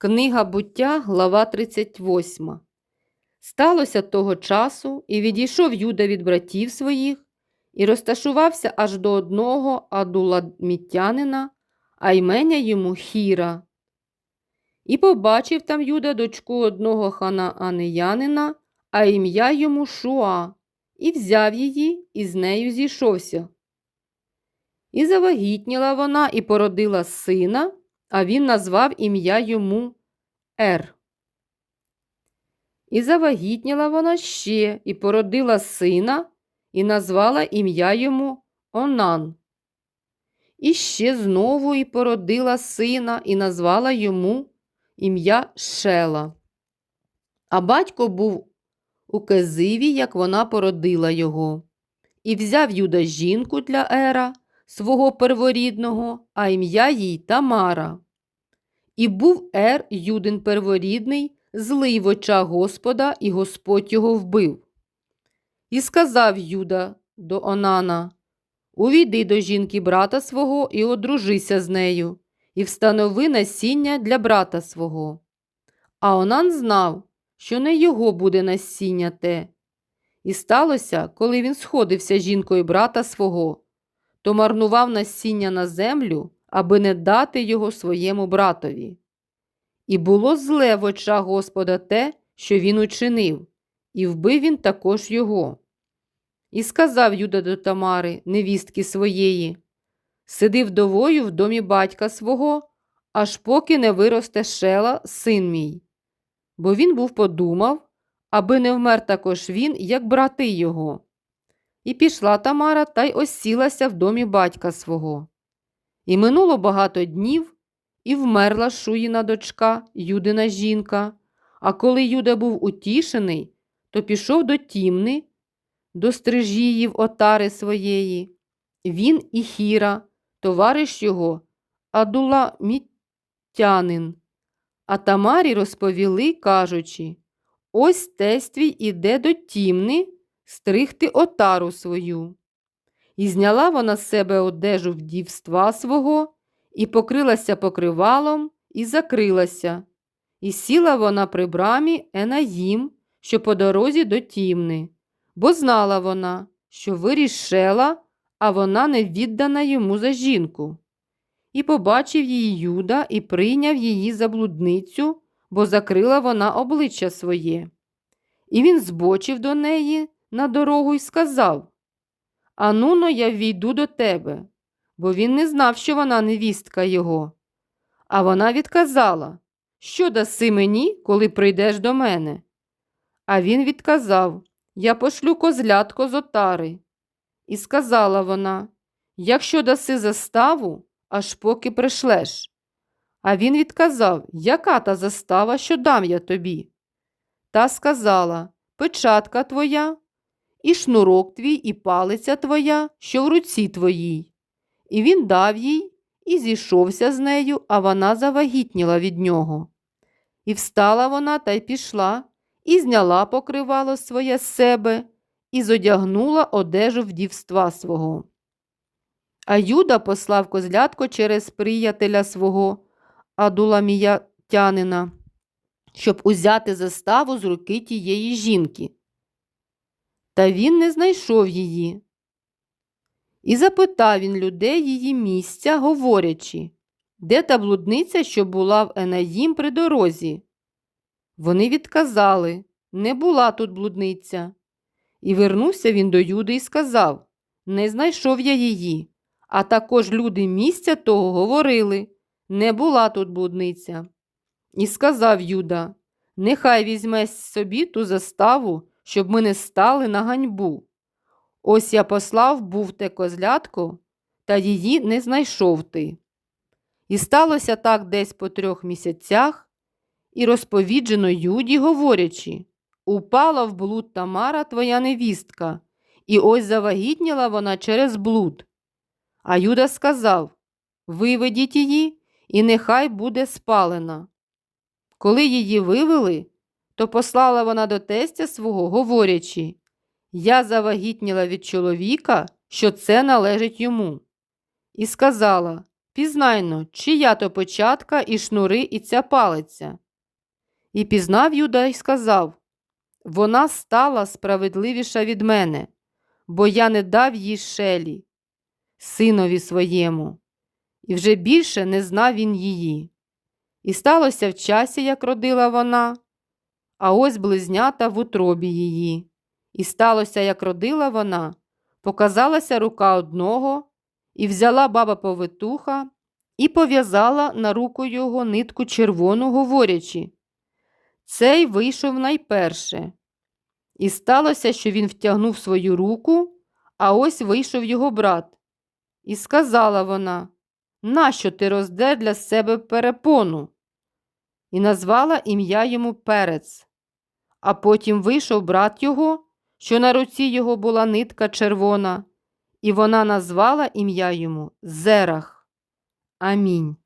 Книга буття, глава 38. Сталося того часу, і відійшов Юда від братів своїх, і розташувався аж до одного адуламітянина, а ймення йому Хіра. І побачив там Юда дочку одного ханаанеянина, а ім'я йому Шуа, і взяв її, і з нею зійшовся. І завагітніла вона і породила сина, а він назвав ім'я йому Ер. І завагітніла вона ще і породила сина, і назвала ім'я йому Онан. І ще знову і породила сина, і назвала йому ім'я Шела. А батько був у Кезиві, як вона породила його. І взяв Юда жінку для Ера, свого перворідного, а ім'я їй Тамара. І був Ер, Юдин перворідний, злий в очах Господа, і Господь його вбив. І сказав Юда до Онана: Увійди до жінки брата свого і одружися з нею, і встанови насіння для брата свого. А Онан знав, що не його буде насіння те. І сталося, коли він сходився жінкою брата свого, то марнував насіння на землю, аби не дати його своєму братові. І було зле в очах Господа те, що він учинив, і вбив він також його. І сказав Юда до Тамари, невістки своєї, сиди вдовою в домі батька свого, аж поки не виросте шела, син мій. Бо він був подумав, аби не вмер також він, як брати його. І пішла Тамара та й осілася в домі батька свого. І минуло багато днів, і вмерла Шуїна дочка, Юдина жінка. А коли Юда був утішений, то пішов до тімни, до стрижіїв отари своєї. Він і Хіра, товариш його, Адула Міттянин. А Тамарі розповіли, кажучи Ось тесть твій іде до тімни стригти отару свою. І зняла вона з себе одежу вдівства свого, і покрилася покривалом, і закрилася, і сіла вона при брамі Енаїм, що по дорозі до тімни, бо знала вона, що вирішела, а вона не віддана йому за жінку. І побачив її Юда і прийняв її за блудницю, бо закрила вона обличчя своє. І він збочив до неї на дорогу і сказав Ануно, я війду до тебе, бо він не знав, що вона невістка його. А вона відказала Що даси мені, коли прийдеш до мене? А він відказав Я пошлю козлятко з отари. І сказала вона Якщо даси заставу, аж поки пришлеш. А він відказав Яка та застава, що дам я тобі? Та сказала Печатка твоя, і шнурок твій, і палиця твоя, що в руці твоїй. І він дав їй і зійшовся з нею, а вона завагітніла від нього. І встала вона та й пішла, і зняла покривало своє з себе, і зодягнула одежу вдівства свого. А Юда послав козлятко через приятеля свого, Адуламіятянина, щоб узяти заставу з руки тієї жінки. Та він не знайшов її. І запитав він людей її місця, говорячи, де та блудниця, що була в Енаїм при дорозі. Вони відказали не була тут блудниця. І вернувся він до Юди і сказав Не знайшов я її. А також люди місця того говорили не була тут блудниця. І сказав Юда Нехай візьме собі ту заставу, щоб ми не стали на ганьбу. Ось я послав був те козлятко, та її не знайшов ти. І сталося так десь по трьох місяцях, і розповіджено Юді, говорячи Упала в блуд Тамара твоя невістка, і ось завагітніла вона через блуд. А Юда сказав Виведіть її, і нехай буде спалена. Коли її вивели, то послала вона до тестя свого, говорячи Я завагітніла від чоловіка, що це належить йому. І сказала впізнайно, чия то початка і шнури, і ця палиця. І пізнав Юда й сказав Вона стала справедливіша від мене, бо я не дав їй шелі, синові своєму, і вже більше не знав він її. І сталося в часі, як родила вона, а ось близнята в утробі її. І сталося, як родила вона, показалася рука одного, і взяла баба повитуха і пов'язала на руку його нитку червону, говорячи Цей вийшов найперше. І сталося, що він втягнув свою руку, а ось вийшов його брат. І сказала вона Нащо ти роздер для себе перепону? І назвала ім'я йому перець. А потім вийшов брат його, що на руці його була нитка червона, і вона назвала ім'я йому Зерах. Амінь.